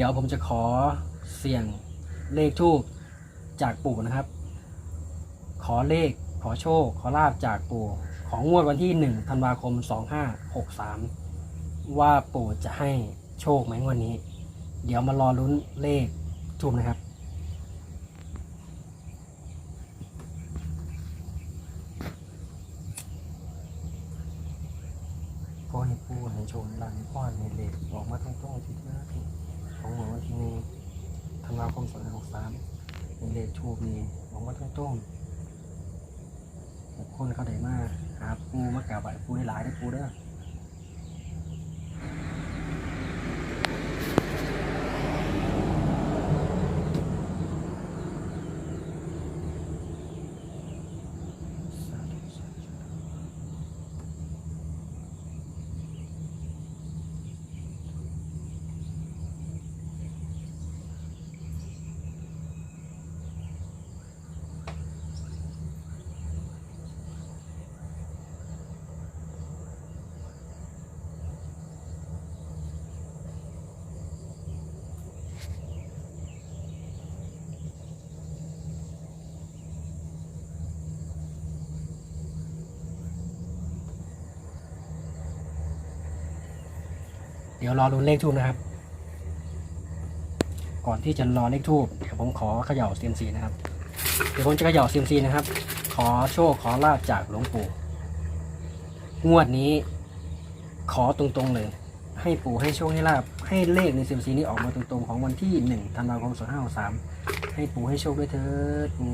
เดี๋ยวผมจะขอเสี่ยงเลขทูบจากปู่นะครับ ขอเลขขอโชค ขอลาบจากปู่ ของงวดวันที่1ธันวาคม2563ว่าปู่จะให้โชคไหมงวันนี้ เดี๋ยวมารอลุ้นเลขทูบนะครับ ก็ให้ปูให้โชว์หลังพ่อในเลขออกมาตรงๆที่หน้าที่ของหัววันที่หนึ่งธันวาคมสองพันหกสามในเลขทูบนี้ออกมาตรงๆบุคคลเขาได้มาหาปูมากราบไหว้ปูได้หลายได้อปูเด้อสาธุสาธุ เดี๋ยวรอรุนเลขทูบนะครับ ก่อนที่จะรอเลขทูบเดี๋ยวผมขอเขย่าเซียมซีนะครับ เดี๋ยวผมจะเขย่าเซียมซีนะครับ ขอโชคขอลาบจากหลวงปู่ งวดนี้ ขอตรงๆเลย ให้ปู่ให้โชคให้ลาบให้เลขในเซียมซีนี้ออกมาตรงๆ ของวันที่หนึ่งธันวาคมสองห้าสามให้ปู่ให้โชคด้วยเถิดปู่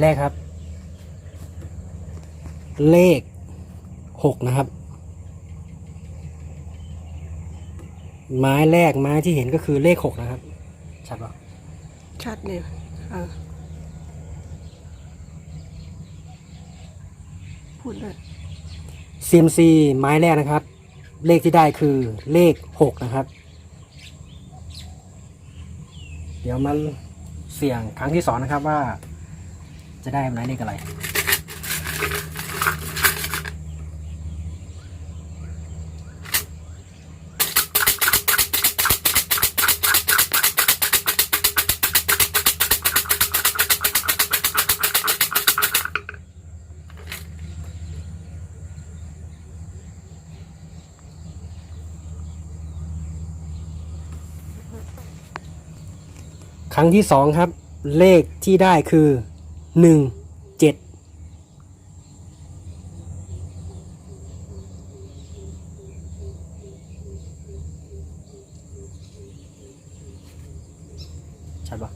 ายแรกครับ เลขหกนะครับ ไม้แรกไม้ที่เห็นก็คือเลขหกนะครับ ชัดปะชัดเนี่ยอะพูดเลยซีมซีไม้แรกนะครับ เลขที่ได้คือเลขหกนะครับ เดี๋ยวมันเสี่ยงครั้งที่สองนะครับว่า จะได้ไม้เลขอะไร ครั้งที่สองครับ เลขที่ได้คือ หนึ่งเจ็ดชัดปะ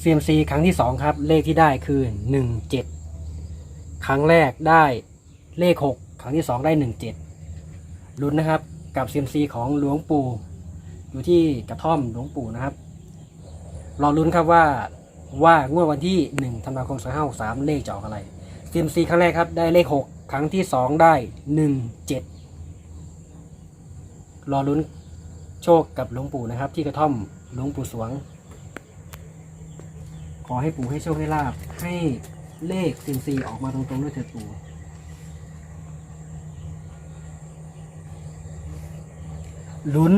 CMC ครั้งที่สองครับ เลขที่ได้คือหนึ่งเจ็ดครั้งแรกได้เลขหกครั้งที่สองได้หนึ่งเจ็ดลุ้นนะครับกับ CMC ของหลวงปู่อยู่ที่กระท่อมหลวงปู่นะครับ รอลุ้นครับว่าว่างวดวันที่1ธันวาคม2563เลขจะออกอะไร CMC ครั้งแรกครับได้เลข 6 ครั้งที่ 2 ได้ 1 7 รอลุ้นโชคกับหลวงปู่นะครับ ที่กระท่อมหลวงปู่สวง ขอให้ปู่ให้โชคให้ลาบให้เลข CMC ออกมาตรงๆด้วยเถิดปู่ลุ้น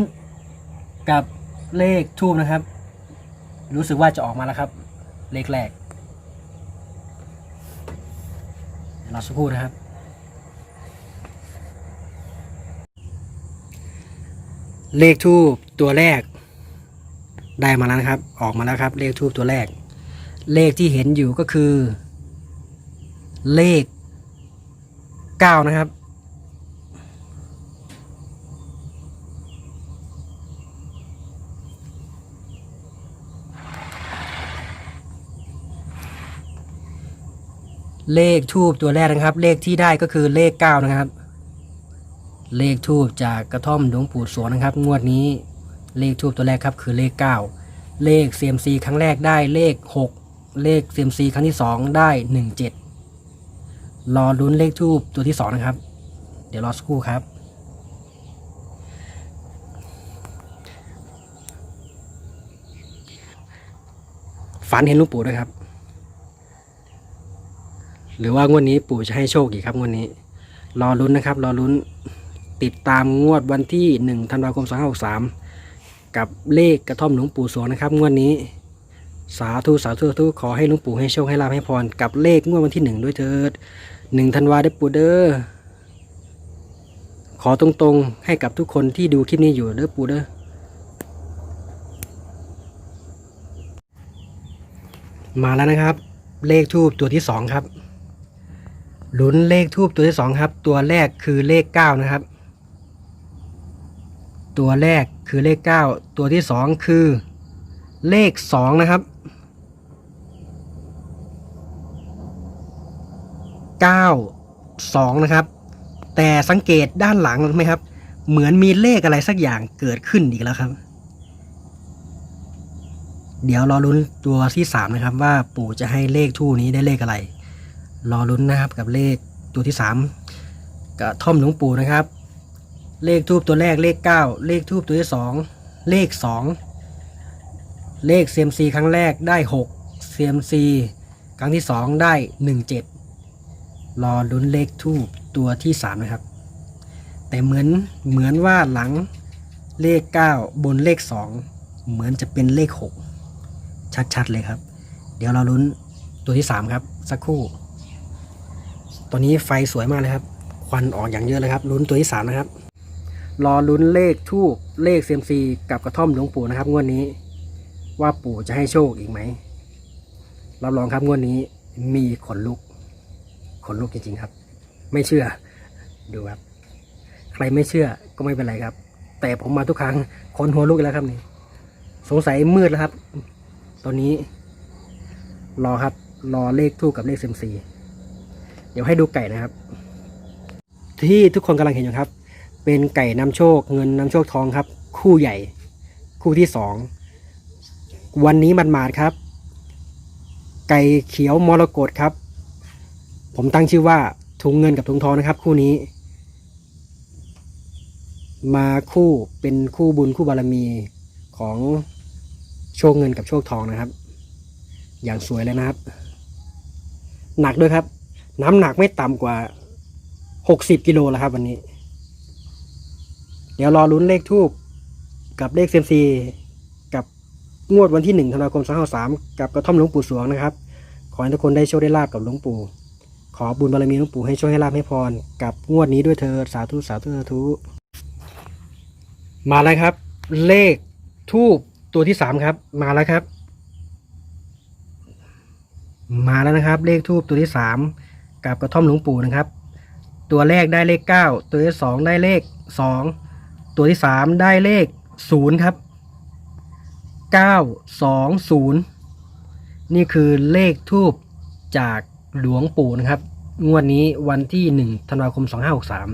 กับเลขทูบนะครับ รู้สึกว่าจะออกมาแล้วครับ เลขแรกเรอสักครู่นะครับ เลขทูบตัวแรก ได้มาแล้วนะครับ ออกมาแล้วครับ เลขทูบตัวแรก เลขที่เห็นอยู่ก็คือ เลขเก้านะครับ เลขทูบตัวแรกนะครับ เลขที่ได้ก็คือเลขเก้านะครับ เลขทูบจากกระท่อมหลวงปู่สวงนะครับ งวดนี้เลขทูบตัวแรกครับคือเลข 9 เลข CMC ครั้งแรกได้เลข 6 เลข CMC ครั้งที่ 2 ได้ 17 รอลุ้นเลขทูบตัวที่ 2 นะครับ เดี๋ยวรอสักครู่ครับฝันเห็นหลุงปู่ด้วยครับ หรือว่างวดนี้ปู่จะให้โชคอีกครับงวดนี้ รอลุ้นนะครับ รอลุ้นติดตามงวดวันที่1ธันวาคม2563 กับเลขกระท่อมหลวงปู่สวงนะครับ งวดนี้ สาธุสาธุสาธุขอให้หลวงปู่ให้โชคให้ลาภให้พรกับเลขงวดวันที่หนึ่งด้วยเถิดหนึ่งธันวาได้ปู่เด้อขอตรงๆให้กับทุกคนที่ดูคลิปนี้อยู่เด้อปู่เด้อมาแล้วนะครับ เลขทูบตัวที่สองครับ ลุ้นเลขทูบตัวที่สองครับ ตัวแรกคือเลขเก้านะครับ ตัวแรกคือเลขเก้าตัวที่สองคือเลขสองนะครับเก้าสองนะครับ แต่สังเกตด้านหลังไหมครับ เหมือนมีเลขอะไรสักอย่างเกิดขึ้นอีกแล้วครับ เดี๋ยวรอลุ้นตัวที่สามนะครับว่าปู่จะให้เลขทู่นี้ได้เลขอะไร รอลุ้นนะครับกับเลขตัวที่สามกับท่อมหลวงปู่นะครับ เลขทูบตัวแรกเลขเก้าเลขทูบตัวที่สองเลขสองเลข CMC ครั้งแรกได้6 CMC ครั้งที่ 2 ได้ 17 รอลุ้นเลขทูบตัวที่ 3 นะครับ แต่เหมือนเหมือนว่าหลังเลข 9 บนเลข 2 เหมือนจะเป็นเลข 6 ชัดๆเลยครับ เดี๋ยวเราลุ้นตัวที่ 3 ครับ สักครู่ ตอนนี้ไฟสวยมากเลยครับ ควันออกอย่างเยอะเลยครับ ลุ้นตัวที่3นะครับ รอลุ้นเลขทูบเลข CMC กับกระท่อมหลวงปู่นะครับงวดนี้ ว่าปู่จะให้โชคอีกไหมรับรองครับงวดนี้มีขนลุก ขนลุกจริงๆครับ ไม่เชื่อดูครับ ใครไม่เชื่อก็ไม่เป็นไรครับ แต่ผมมาทุกครั้งขนหัวลุกแล้วครับนี่ สงสัยมืดแล้วครับตอนนี้ รอครับ รอเลขทูกกับเลขเซมซี ดี๋ยวให้ดูไก่นะครับ ที่ทุกคนกำลังเห็นอยู่ครับ เป็นไก่นำโชคเงินนำโชคทองครับ คู่ใหญ่ คู่ที่สองวันนี้มันมาดครับ ไก่เขียวมรกตครับ ผมตั้งชื่อว่าถุงเงินกับถุงทองนะครับ คู่นี้ มาคู่เป็นคู่บุญคู่บารมีของโชคเงินกับโชคทองนะครับ อย่างสวยเลยนะครับ หนักด้วยครับ น้ำหนักไม่ต่ำกว่าหกสิบกิโลแล้วครับ วันนี้ เดี๋ยวรอลุ้นเลขทูบกับเลขเซมซีกับงวดวันที่หนึ่งธันวาคมสองห้าสามกับกระท่อมหลวงปู่สวงนะครับ ขอให้ทุกคนได้โชคได้ลาบกับหลวงปู่ ขอบุญบารมีหลวงปู่ให้โชคให้ลาบให้พร กับงวดนี้ด้วยเธอสาธุสาธุสาธุมาแล้วครับ เลขทูบตัวที่สามครับ มาแล้วครับ มาแล้วนะครับ เลขทูบตัวที่สาม กับกระท่อมหลวงปู่นะครับ ตัวแรกได้เลขเก้าตัวที่สองได้เลขสองตัวที่สามได้เลขศูนย์ครับเก้าสองศูนย์นี่คือเลขทูบจากหลวงปู่นะครับ งวดนี้วันที่หนึ่งธันวาคมสองห้าหกสาม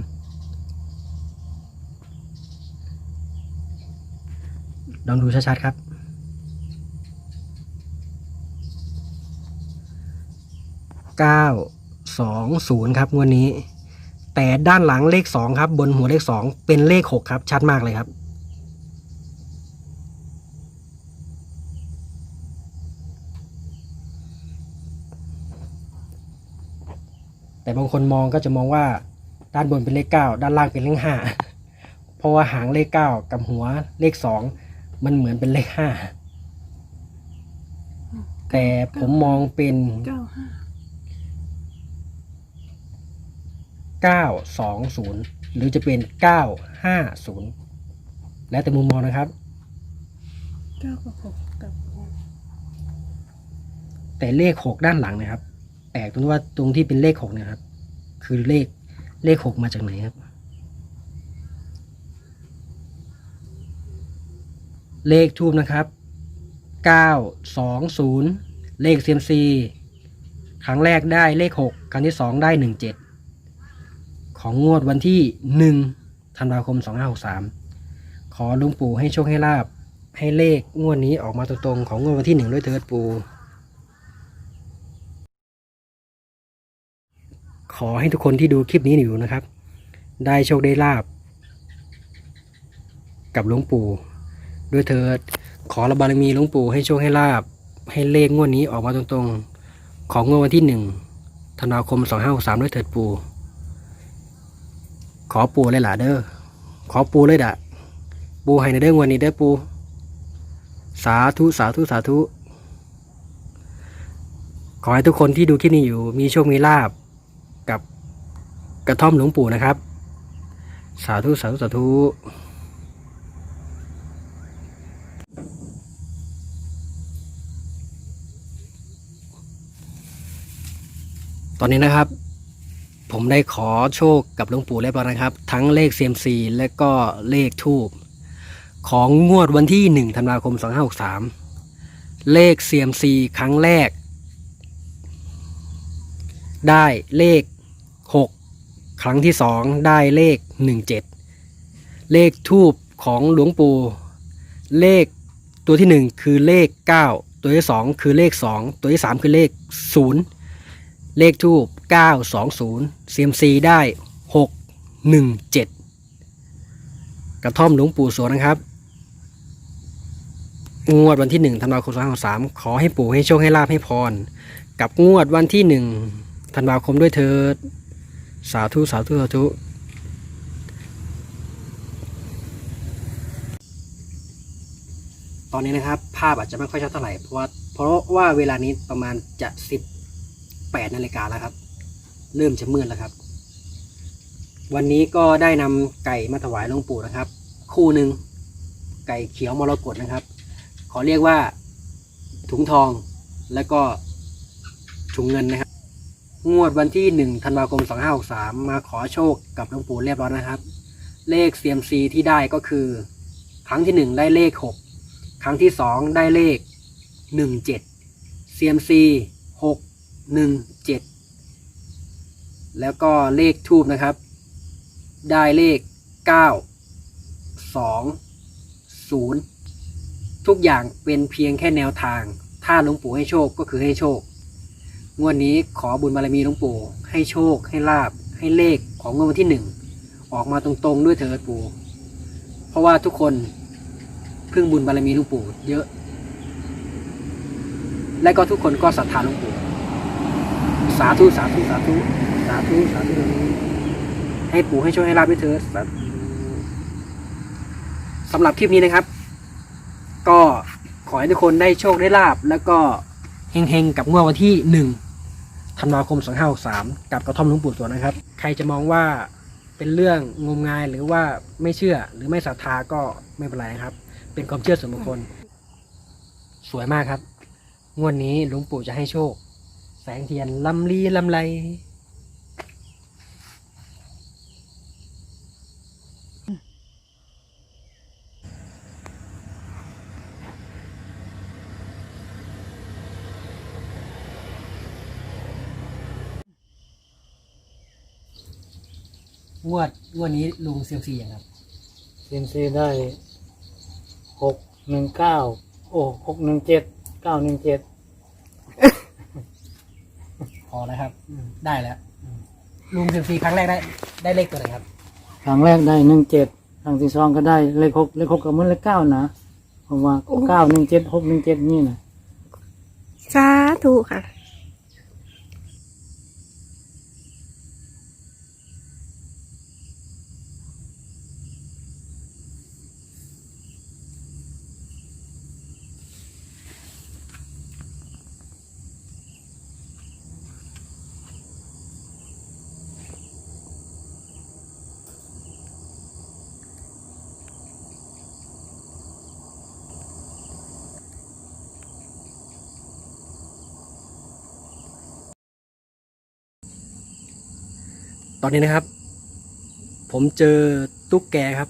ลองดูชัดๆครับเก้า สองศูนย์ครับงวดนี้ แต่ด้านหลังเลขสองครับ บนหัวเลขสองเป็นเลขหกครับ ชัดมากเลยครับ แต่บางคนมองก็จะมองว่าด้านบนเป็นเลขเก้าด้านล่างเป็นเลขห้าเพราะว่าหางเลขเก้ากับหัวเลขสองมันเหมือนเป็นเลขห้าแต่ผมมองเป็นเก้าห้า เก้าสองศูนย์หรือจะเป็นเก้าห้าศูนย์แล้วแต่มุมมองนะครับ เก้ากับหกกับหกแต่เลขหกด้านหลังนะครับ แปลกตรงที่ว่าตรงที่เป็นเลขหกเนะครับ คือเลขเลขหกมาจากไหนครับ เลขทูบนะครับเก้าสองศูนย์เลขเซียมซีครั้งแรกได้เลขหกครั้งที่สองได้หนึ่งเจ็ด ของงวดวันที่หนึ่งธันวาคมสองห้าหกสามขอหลุงปู่ให้โชคให้ลาบ ให้เลขงวดนี้ออกมาตรงๆของงวดวันที่หนึ่งด้วยเถิดปู่ ขอให้ทุกคนที่ดูคลิปนี้อยู่นะครับ ได้โชคได้ลาบ กับหลวงปู่ ด้วยเถิด ขอระบารมีหลวงปู่ให้โชคให้ลาบ ให้เลขงวดนี้ออกมาตรงๆ ของงวดวันที่หนึ่งธันวาคมสองห้าหกสามด้วยเถิดปู่ ขอปู่เลยล่ะเด้อขอปู่เลยดะปู่ให้ในเด้องวดนี้เด้อปู่สาธุสาธุสาธุ ขอให้ทุกคนที่ดูคลิปนี้อยู่ มีโชคมีลาบกับกระท่อมหลวงปู่นะครับ สาธุสาธุสาธุตอนนี้นะครับ ผมได้ขอโชคกับหลวงปู่เรียบร้อยนะครับ ทั้งเลขเซียมซีและก็เลขทูบของงวดวันที่ 1 ธันวาคม 2563 เลขเซียมซีครั้งแรก ได้เลข 6 ครั้งที่ 2 ได้เลข 17 เลขทูบของหลวงปู่เลขตัวที่ 1 คือเลข 9 ตัวที่ 2 คือเลข 2 ตัวที่ 3 คือเลข 0 เลขทูบ 920 CMC ได้ 617 กระท่อมหลวงปู่สวนนะครับ งวดวันที่ 1ธันวาคม2563ขอให้ปู่ให้โชคให้ลาภให้พร กับงวดวันที่ 1ธันวาคมด้วยเถิด สาธุสาธุสาธุตอนนี้นะครับ ภาพอาจจะไม่ค่อยชัดเท่าไหร่เพราะว่าเพราะว่าเวลานี้ประมาณจะ 18นาฬิกาแล้วครับ เริ่มจะมืดแล้วครับ วันนี้ก็ได้นำไก่มาถวายหลวงปู่นะครับ คู่หนึ่งไก่เขียวมรกตนะครับ ขอเรียกว่าถุงทองแล้วก็ถุงเงินนะครับ งวดวันที่ 1 ธันวาคม 2563 มาขอโชคกับหลวงปู่เรียบร้อยนะครับ เลข CMC ที่ได้ก็คือ ครั้งที่ 1 ได้เลข 6 ครั้งที่ 2 ได้เลข 17 CMC 6 1 7 แล้วก็เลขทูบนะครับ ได้เลข 9 2 0 ทุกอย่างเป็นเพียงแค่แนวทาง ถ้าหลวงปู่ให้โชคก็คือให้โชค งวดนี้ขอบุญบารมีหลวงปู่ ให้โชค ให้ลาบ ให้เลขของงวดวันที่หนึ่งออกมาตรงๆด้วยเถิดปู่ เพราะว่าทุกคนพึ่งบุญบารมีหลวงปู่เยอะ และก็ทุกคนก็ศรัทธาหลวงปู่ สาธุ สาธุ สาธุ สาธุสาธุให้ปู่ให้โชคให้ลาบด้วยเถิดสำหรับคลิปนี้นะครับ ก็ขอให้ทุกคนได้โชคได้ลาบ แล้วก็เฮงๆกับงวดวันที่หนึ่งธันวาคม2563กับกระท่อมหลวงปู่สวนนะครับ ใครจะมองว่าเป็นเรื่องงมงายหรือว่าไม่เชื่อหรือไม่ศรัทธาก็ไม่เป็นไรครับ เป็นความเชื่อส่วนบุคคล สวยมากครับ งวดนี้หลวงปู่จะให้โชค แสงเทียนลำลีลำไร งวดงวดนี้ลุงเซียมซีอย่างครับซีนซีได้หกหนึ่งเก้าโอ้หกหนึ่งเจ็ดเก้าหนึ่งเจ็ดพอแล้วครับ ได้แล้วลุงเซียมซีครั้งแรกได้ได้เลขตัวไหนครับ ครั้งแรกได้หนึ่งเจ็ดครั้งที่สองก็ได้เลขหกเลขหกกับมันเลขเก้านะเพราะว่าเก้าหนึ่งเจ็ดหกหนึ่งเจ็ดนี่นะสาธุค่ะ ตอนนี้นะครับ ผมเจอตุ๊กแกครับ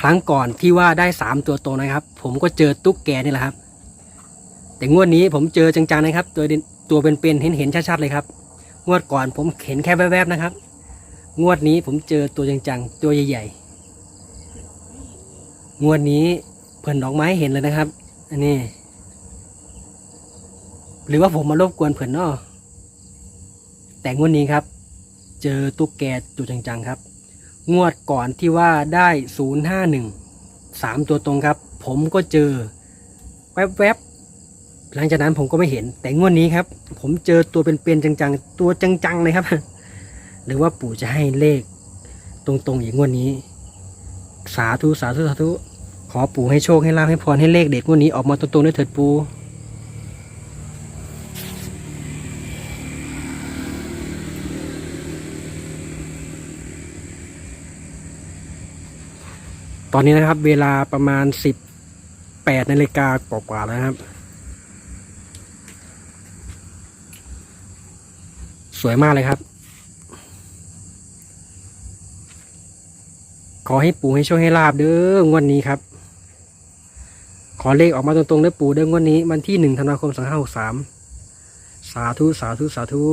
ครั้งก่อนที่ว่าได้สามตัวโตนะครับ ผมก็เจอตุ๊กแกนี่แหละครับ แต่งวดนี้ผมเจอจังๆนะครับ ตัวเด่นตัวเป็นๆเห็นเห็นๆชัดๆเลยครับ งวดก่อนผมเห็นแค่แวบๆนะครับ งวดนี้ผมเจอตัวจังๆตัวใหญ่ๆงวดนี้เพิ่นดอกไม้เห็นเลยนะครับ อันนี้ หรือว่าผมมารบกวนเพิ่นเนาะ แต่งวดนี้ครับ เจอตุ๊กแกตัวจังๆครับ งวดก่อนที่ว่าได้ศูนย์ห้าหนึ่งสามตัวตรงครับ ผมก็เจอแวบๆหลังจากนั้นผมก็ไม่เห็น แต่งวดนี้ครับ ผมเจอตัวเป็นๆจังๆ ตัวจังๆเลยครับ หรือว่าปู่จะให้เลข ตรงๆอย่างงวดนี้ สาธุสาธุสาธุขอปู่ให้โชคให้ลาภให้พรให้เลขเด็ดงวดนี้ออกมาตรงๆด้วยเถิดปู่ ตอนนี้นะครับ เวลาประมาณสิบแปดนาฬิกากว่าๆแล้วครับ สวยมากเลยครับ ขอให้ปู่ให้โชคให้ลาบเด้องวดนนี้ครับ ขอเลขออกมาตรงๆเด้อปู่เด้องวดนี้ วันที่หนึ่งธันวาคมสองห้าหกสามสาธุ สาธุ สาธุ